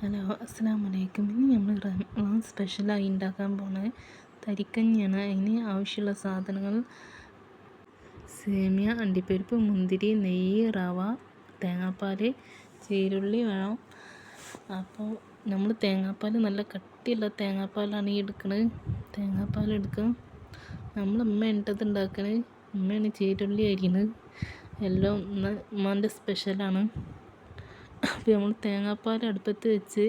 Hello അസ്സാം വലൈക്കും നമ്മൾ റമദാൻ സ്പെഷ്യലായി ഉണ്ടാക്കാൻ പോണത് തരിക്കഞ്ഞിയാണ്. അതിന് ആവശ്യമുള്ള സാധനങ്ങൾ സേമിയ അണ്ടിപ്പരിപ്പ് മുന്തിരി നെയ്യ് റവ തേങ്ങാപ്പാൽ ചീരുള്ളി വേണം. അപ്പോൾ നമ്മൾ തേങ്ങാപ്പാൽ നല്ല കട്ടിയുള്ള തേങ്ങാപ്പാലാണ് ഈ എടുക്കുന്നത് തേങ്ങാപ്പാൽ എടുക്കും. നമ്മൾ ഉമ്മ ഇട്ടത് ഉണ്ടാക്കണേ. ഉമ്മയാണ് ചീരുള്ളി അരിയണത്. എല്ലാം ഉമ്മാന്റെ സ്പെഷ്യലാണ് അപ്പോൾ നമ്മൾ തേങ്ങാപ്പാൽ അടുപ്പത്ത് വെച്ച്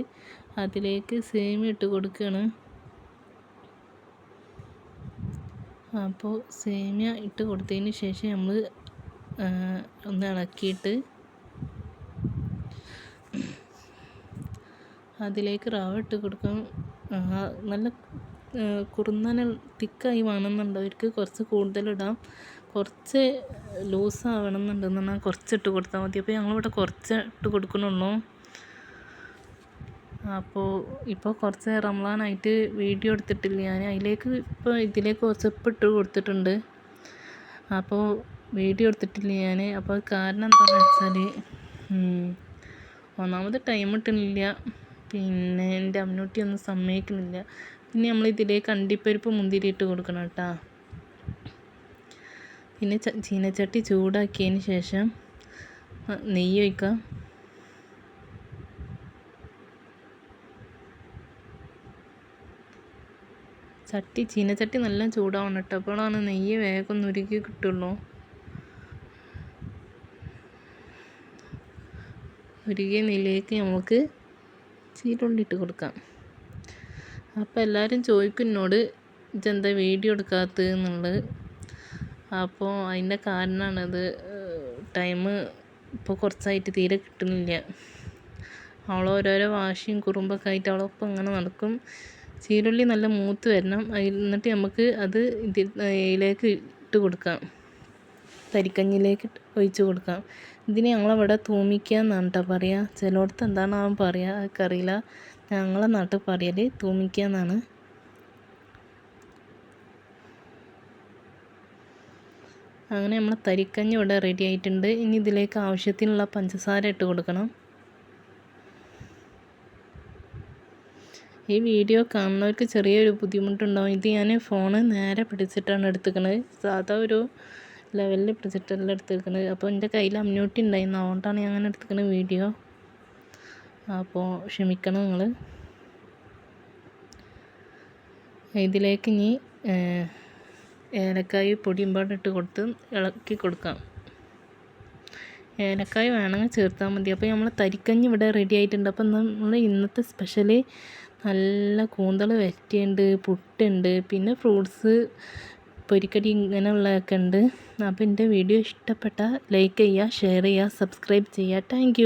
അതിലേക്ക് സേമിയ ഇട്ട് കൊടുക്കുകയാണ് അപ്പോൾ സേമിയ ഇട്ട് കൊടുത്തതിന് ശേഷം നമ്മൾ ഒന്ന് ഇളക്കിയിട്ട് അതിലേക്ക് റവ ഇട്ട് കൊടുക്കും. നല്ല കുറുന്നനെ തിക്കായി വേണമെന്നുണ്ടവർക്ക് കുറച്ച് കൂടുതലിടാം കുറച്ച് ലൂസ് ആവണം എന്നുണ്ടെന്നുണ്ടെങ്കിൽ കുറച്ച് ഇട്ട് കൊടുത്താൽ മതി. അപ്പോൾ ഞങ്ങളിവിടെ കുറച്ച് ഇട്ട് കൊടുക്കണുള്ളൂ അപ്പോൾ ഇപ്പോൾ കുറച്ച് റംലാനായിട്ട് വീഡിയോ എടുത്തിട്ടില്ല ഞാൻ. അതിലേക്ക് ഇപ്പോൾ ഇതിലേക്ക് കുറച്ച് ഉപ്പ് ഇട്ട് കൊടുത്തിട്ടുണ്ട്. അപ്പോൾ വീഡിയോ എടുത്തിട്ടില്ല ഞാൻ. അപ്പോൾ കാരണം എന്താണെന്ന് വെച്ചാൽ ഒന്നാമത് ടൈം കിട്ടുന്നില്ല പിന്നെ എന്റെ അമ്മൂട്ടി ഒന്നും സമ്മതിക്കുന്നില്ല. പിന്നെ നമ്മൾ ഇതിലേക്ക് അണ്ടിപ്പരിപ്പ് മുന്തിരി ഇട്ട് കൊടുക്കണം കേട്ടോ. പിന്നെ ചീനച്ചട്ടി ചൂടാക്കിയതിന് ശേഷം നെയ്യ് ഒഴിക്കാം ചട്ടി ചീനച്ചട്ടി നല്ല ചൂടാവണം കേട്ടോ. അപ്പോഴാണ് നെയ്യ് വേഗം ഉരുക്കി കിട്ടുള്ളൂ. ഉരുകിയ നെയ്യിലേക്ക് നമുക്ക് ചീരുള്ളി ഇട്ട് കൊടുക്കാം. അപ്പോൾ എല്ലാവരും ചോദിക്കും എന്നോട് ഇതെന്താ വീഡിയോ എടുക്കാത്തത്? എന്നുള്ളത്. അപ്പോൾ അതിന്റെ കാരണമാണത്. ടൈം ഇപ്പോൾ കുറച്ചായിട്ട് തീരെ കിട്ടുന്നില്ല. അവൾ ഓരോരോ വാശിയും കുറുമ്പൊക്കെ ആയിട്ട് അവളൊപ്പം ഇങ്ങനെ നടക്കും. ചീരുള്ളി നല്ല മൂത്ത് വരണം. എന്നിട്ട് നമുക്ക് അത് ഇതിലേക്ക് ഇട്ട് കൊടുക്കാം. തരിക്കഞ്ഞിലേക്ക് ഒഴിച്ച് കൊടുക്കാം. ഇതിന് ഞങ്ങളവിടെ തൂമിക്കുക എന്നാണ് കേട്ടോ പറയുക. ചിലയിടത്ത് എന്താണാവും പറയുക അതൊക്കെ അറിയില്ല. ഞങ്ങളെ നാട്ടിൽ പറയൽ തൂമിക്കുക എന്നാണ്. അങ്ങനെ നമ്മൾ തരിക്കഞ്ഞി ഇവിടെ റെഡി ആയിട്ടുണ്ട്. ഇനി ഇതിലേക്ക് ആവശ്യത്തിനുള്ള പഞ്ചസാര ഇട്ട് കൊടുക്കണം. ഈ വീഡിയോ കാണുന്നവർക്ക് ചെറിയൊരു ബുദ്ധിമുട്ടുണ്ടാവും. ഇത് ഞാൻ ഫോണ് നേരെ പിടിച്ചിട്ടാണ് എടുത്തുക്കണത് സാധാ ഒരു ലെവലിൽ പിടിച്ചിട്ടല്ല എടുത്തിരിക്കുന്നത് അപ്പോൾ എന്റെ കയ്യിൽ അമ്മ്യൂട്ടി ഉണ്ടായിരുന്നു. അതുകൊണ്ടാണ് ഞാൻ അങ്ങനെ എടുത്തിരിക്കുന്നത് വീഡിയോ. അപ്പോൾ ക്ഷമിക്കണം നിങ്ങൾ ഇതിലേക്ക് ഇനി ഏലക്കായ് പൊടിയും പാടിട്ട് കൊടുത്ത് ഇളക്കി കൊടുക്കാം. ഏലക്കായ് വേണമെങ്കിൽ ചേർത്താൽ മതി. അപ്പോൾ നമ്മൾ തരിക്കഞ്ഞി ഇവിടെ റെഡി ആയിട്ടുണ്ട്. അപ്പം നമ്മൾ ഇന്നത്തെ സ്പെഷ്യൽ നല്ല കൂന്തൾ വരട്ടിയുണ്ട് പുട്ടുണ്ട് പിന്നെ ഫ്രൂട്ട്സ് പൊരിക്കടി ഇങ്ങനെയുള്ളതൊക്കെ ഉണ്ട്. അപ്പോൾ എന്റെ വീഡിയോ ഇഷ്ടപ്പെട്ടാൽ ലൈക്ക് ചെയ്യുക ഷെയർ ചെയ്യുക സബ്സ്ക്രൈബ് ചെയ്യുക. താങ്ക്